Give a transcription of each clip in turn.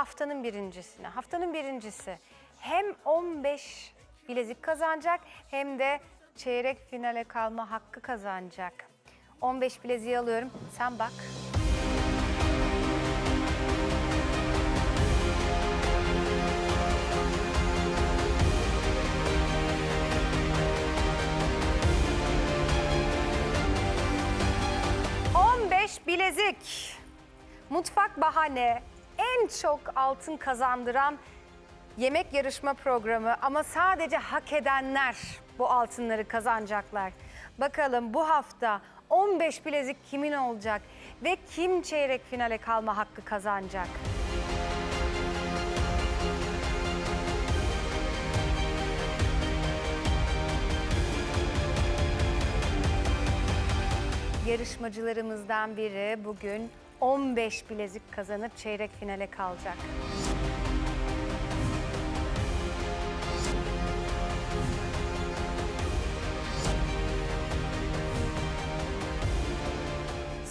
haftanın birincisine. Haftanın birincisi hem 15 bilezik kazanacak hem de çeyrek finale kalma hakkı kazanacak. 15 bileziği alıyorum. Sen bak. ...15 bilezik. Mutfak Bahane en çok altın kazandıran yemek yarışma programı ama sadece hak edenler bu altınları kazanacaklar. Bakalım bu hafta 15 bilezik kimin olacak ve kim çeyrek finale kalma hakkı kazanacak? Yarışmacılarımızdan biri bugün 15 bilezik kazanıp çeyrek finale kalacak.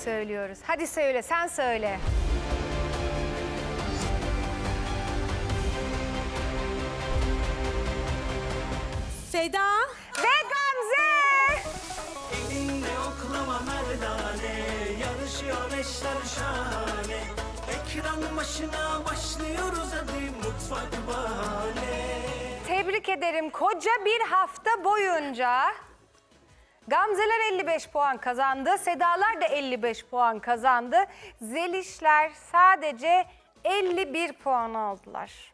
Söylüyoruz. Hadi söyle, sen söyle. Seda. Ve Yarışıyor eşler şahane Ekran başına başlıyoruz hadi mutfak bahane Tebrik ederim. Koca bir hafta boyunca Gamzeler 55 puan kazandı. Sedalar da 55 puan kazandı. Zelişler sadece 51 puan aldılar.